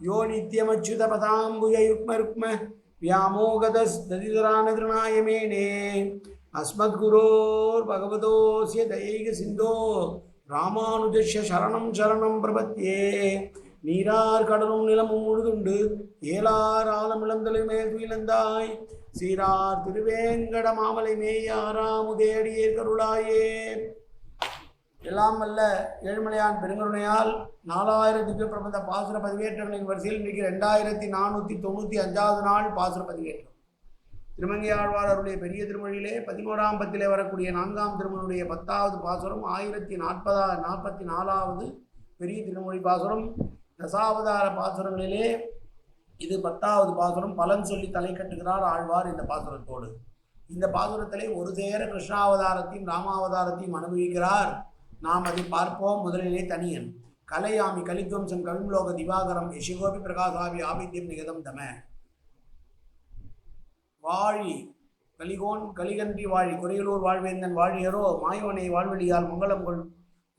யோ நித்தியமச்சுதபதாம்புஜயுக்மருக்ம வியாமோகதஸ்ததிதரானதிருநாயமேனே அஸ்மத்குரோர் பகவதோசிய தயைக சிந்தோ ராமானுஜஸ்ய சரணம் சரணம் பிரபத்தியே நீரார் கடலும் நிலமும் உழுதுண்டு ஏலார் ஆலமிழந்தலை மேல் துயிலந்தாய் சீரார் திருவேங்கட மாமலை மேயாராமுதேடியே கருளாயே எல்லாம் வல்ல ஏழுமலையான் பெருங்கருணையால் நாலாயிரம் திவ்ய பிரபந்த பாசுர பதிவேற்றங்களின் வரிசையில் இன்றைக்கு ரெண்டாயிரத்தி நானூற்றி தொண்ணூற்றி அஞ்சாவது நாள் பாசுர பதிவேற்றம். திருமங்கை ஆழ்வார் அவருடைய பெரிய திருமொழியிலே பதினோராம் பத்திலே வரக்கூடிய நான்காம் திருமணியுடைய பத்தாவது பாசுரம் ஆயிரத்தி நாற்பதா நாற்பத்தி நாலாவது பெரிய திருமொழி பாசுரம் தசாவதார பாசுரங்களிலே இது பத்தாவது பாசுரம். பலன் சொல்லி தலை கட்டுகிறார் ஆழ்வார் இந்த பாசுரத்தோடு. இந்த பாசுரத்திலே ஒரு சேர கிருஷ்ணாவதாரத்தையும் ராமாவதாரத்தையும் அனுபவிக்கிறார். நாம் அதை பார்ப்போம் முதலிலே தனியன். கலையாமி கலித்வம்சம் கவிம்லோக திவாகரம் யசிகோபி பிரகாசாவி ஆபித்யம் நிகதம் தம. வாழி கலிகோன் கலிகன்றி வாழி குறையலூர் வாழ்வேந்தன் வாழியரோ மாயோனை வாழ்வெளியால் மங்களம் கொள்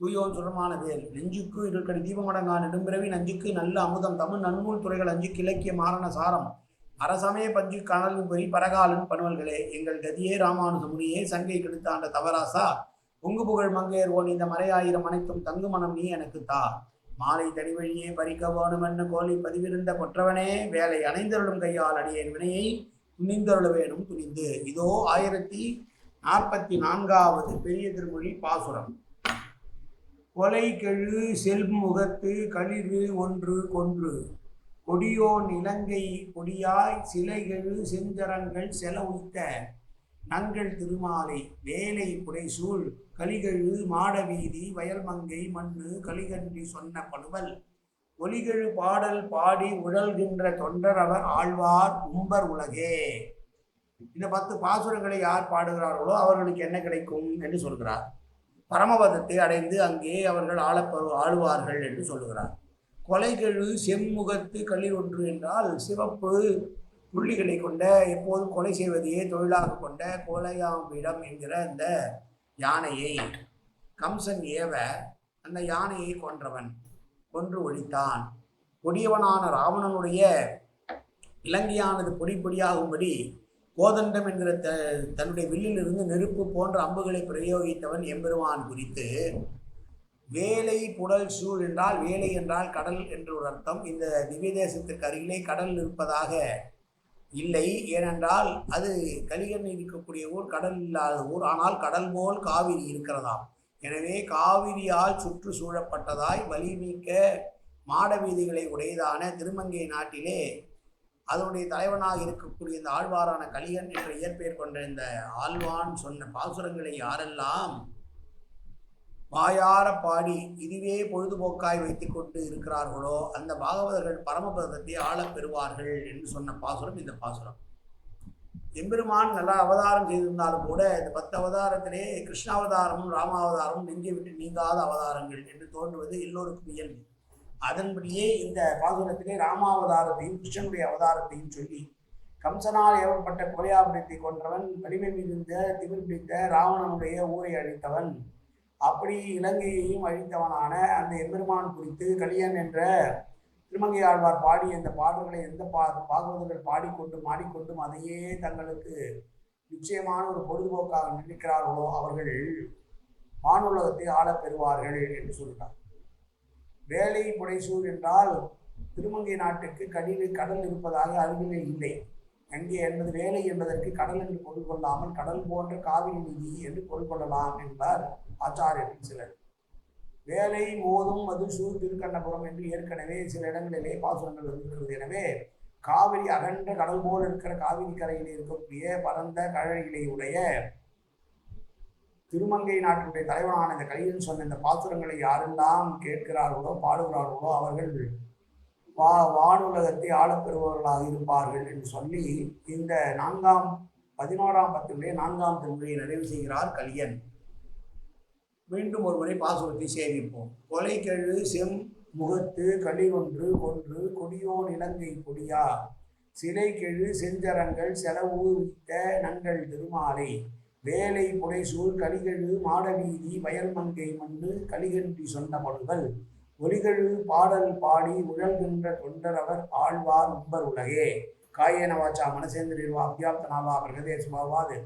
தூயோன் சுரமான வேல். நெஞ்சுக்கு இருக்கடி தீபமடங்கா நெடும்பிறவி நஞ்சுக்கு நல்ல அமுதம். தமிழ் நன்மூல் துறைகள் அஞ்சுக்கு இலக்கிய மாறன சாரம். அரசமய பஞ்சு கனலின் பொறி பரகாலன் பணுவல்களே எங்கள் கதியே ராமானுஜமுனியே சங்கை கெடுத்தாண்ட தவராசா. பொங்கு புகழ் மங்கையர் ஓன் இந்த மறையாயிரம் அனைத்தும் தங்கு மனம் நீ எனக்கு தா. மாலை தனிவழியே பறிக்க வேணுமென்னு கோலி பதிவிருந்த கொற்றவனே வேலை அணைந்தருளும் கையால் அடியேன் வினையை துணிந்தருள வேணும் துணிந்து. இதோ ஆயிரத்தி நாற்பத்தி நான்காவது பெரிய திருமொழி பாசுரம். கொலை கெழு செல்முகத்து களிறு ஒன்று கொன்று. கொடியோன் இலங்கை கொடியாய் சிலைகெழு செஞ்சரங்கள் செலவுத்த நங்கள் திருமாலை வேலை புடைசூழ் கலிகழு மாடவீதி வயல்மங்கை மண்ணு கலிகன்றி சொன்ன பழுவல். ஒலிகழு பாடல் பாடி உழல்கின்ற தொண்டர் அவர் ஆழ்வார் உம்பர் உலகே. இந்த பத்து பாசுரங்களை யார் பாடுகிறார்களோ அவர்களுக்கு என்ன கிடைக்கும் என்று சொல்கிறார். பரமபதத்தை அடைந்து அங்கே அவர்கள் ஆளப்பரு ஆளுவார்கள் என்று சொல்லுகிறார். கொலைகழு செம்முகத்து களிர் ஒன்று என்றால் சிவப்பு புள்ளிகளை கொண்ட எப்போதும் கொலை செய்வதையே தொழிலாக கொண்ட கோலையாம்பிடம் என்கிற அந்த யானையை கம்சன் ஏவ அந்த யானையை கொன்றவன் கொன்று ஒழித்தான். கொடியவனான ராவணனுடைய இலங்கையானது பொடி பொடியாகும்படி கோதண்டம் என்கிற த தன்னுடைய வில்லிலிருந்து நெருப்பு போன்ற அம்புகளை பிரயோகித்தவன் எம்பெருமான் குறித்து வேலை புடல் சூழ் என்றால் வேலை என்றால் கடல் என்று ஒரு அர்த்தம். இந்த திவ்ய தேசத்திற்கு அருகிலே கடல் இருப்பதாக இல்லை. ஏனென்றால் அது கலிகண்ணில் இருக்கக்கூடிய ஊர் கடல் இல்லாத ஊர். ஆனால் கடல் போல் காவிரி இருக்கிறதாம். எனவே காவிரியால் சுற்று சூழப்பட்டதாய் வலிமிக்க மாட வீதிகளை உடையதான திருமங்கை நாட்டிலே அதனுடைய தலைவனாக இருக்கக்கூடிய இந்த ஆழ்வாரான கலிகன் என்ற இயற்பெயர் கொண்ட இந்த ஆழ்வான் சொன்ன பாசுரங்களை யாரெல்லாம் வாயார பாடி இதுவே பொழுதுபோக்காய் வைத்துக்கொண்டு இருக்கிறார்களோ அந்த பாகவதர்கள் பரமபதத்தை ஆளப் பெறுவார்கள் என்று சொன்ன பாசுரம் இந்த பாசுரம். எம்பெருமான் நல்லா அவதாரம் செய்திருந்தாலும் கூட இந்த பத்து அவதாரத்திலே கிருஷ்ணாவதாரமும் ராமாவதாரமும் நெஞ்சை விட்டு நீங்காத அவதாரங்கள் என்று தோன்றுவது எல்லோருக்கும் இயல்பு. அதன்படியே இந்த பாசுரத்திலே ராமாவதாரத்தையும் கிருஷ்ணனுடைய அவதாரத்தையும் சொல்லி கம்சனால் ஏவப்பட்ட கொலையாபுரத்தை கொன்றவன் வலிமை மிகுந்த திமிர் பிடித்த ராவணனுடைய ஊரை அழித்தவன் அப்படி இலங்கையையும் அழித்தவனான அந்த எம்பெருமான் குறித்து கலியன் என்ற திருமங்கை ஆழ்வார் பாடிய அந்த பாடல்களை எந்த பா பாகவதர்கள் பாடிக்கொண்டும் ஆடிக்கொண்டும் அதையே தங்களுக்கு நிச்சயமான ஒரு பொழுதுபோக்காக நினைக்கிறார்களோ அவர்கள் வானுலகத்தை ஆளப் பெறுவார்கள் என்று சொல்கிறார் வேலை புடைசூர் என்றால் திருமங்கை நாட்டுக்கு கடலில் கடல் இருப்பதாக அருகிலே இல்லை. அங்கே என்பது வேலை என்பதற்கு கடல் என்று பொருள் கொள்ளாமல் கடல் போன்ற காவிரி நிதி என்று பொருள் கொள்ளலாம் என்பார் ஆச்சாரியர்கள் சிலர். வேலை மோதும் மதுசூர் திருக்கண்ணபுரம் என்று ஏற்கனவே சில இடங்களிலே பாசுரங்கள் இருக்கிறது எனவே காவிரி அகன்ற கடல் போல் இருக்கிற காவிரி கரையில் இருக்கக்கூடிய பரந்த கழகிலை உடைய திருமங்கை நாட்டினுடைய தலைவனான இந்த கலியன் சொன்ன இந்த பாசுரங்களை யாரெல்லாம் கேட்கிறார்களோ பாடுகிறார்களோ அவர்கள் வா வானுலகத்தை ஆளப்பெறுபவர்களாக இருப்பார்கள் என்று சொல்லி இந்த நான்காம் பதினோராம் பத்தினுடைய நான்காம் திருமுறையை நிறைவு செய்கிறார் கலியன். மீண்டும் ஒருமுறை பாசுரத்தை சேவிப்போம் கொலைக்கெழு செம் முகத்து களிவொன்று கொன்று கொடியோன் இலங்கை கொடியா. சிலை கெழு செஞ்சரங்கள் செலவூரித்த நங்கள் திருமாலை. வேலை புடைசூர் கலிகழு மாடவீதி வயல்மங்கை மண்ணு கலிகன்றி சொன்ன மடுகள் ஒலிகழு பாடல் பாடி உழல்கின்ற அவர் ஆழ்வார் உம்பர் உலகே. காயேன வாச்சா மனசேந்திரிர்வா அபியாப்தனாவா பிரகதே சுபாவாது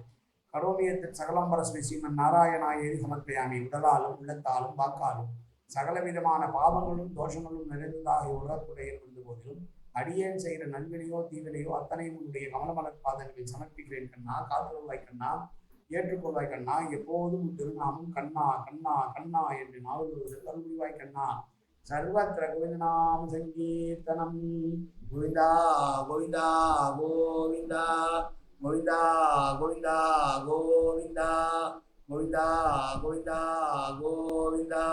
கரோமியத்தில் சகலம்பர ஸ்ரீ ஸ்ரீமன் நாராயணாயேதி சமர்ப்பயாமி உடலாலும் உள்ளத்தாலும் வாக்காலும். சகலவிதமான பாவங்களும் தோஷங்களும் நிறைந்ததாக உலகத்துடைய இருந்த போதிலும் அடியேன் செய்கிற நன்வினையோ தீவினையோ அத்தனையும் உன்னுடைய கமலமலர் பாதங்களில் சமர்ப்பிக்கிறேன் கண்ணா காத்துள்ளாய் கண்ணா ஏற்றுக்கொள்வாய் கண்ணா எப்போதும் திருநாமும் கண்ணா கண்ணா கண்ணா என்று நாவல்வது கல்விவாய் கண்ணா. सर्वत्र गोविन्दनाम सङ्कीर्तनं गोविन्दा गोविन्दा गोविन्दा गोविन्दा गोविन्दा गोविन्दा गोविन्दा गोविन्दा गोविन्दा।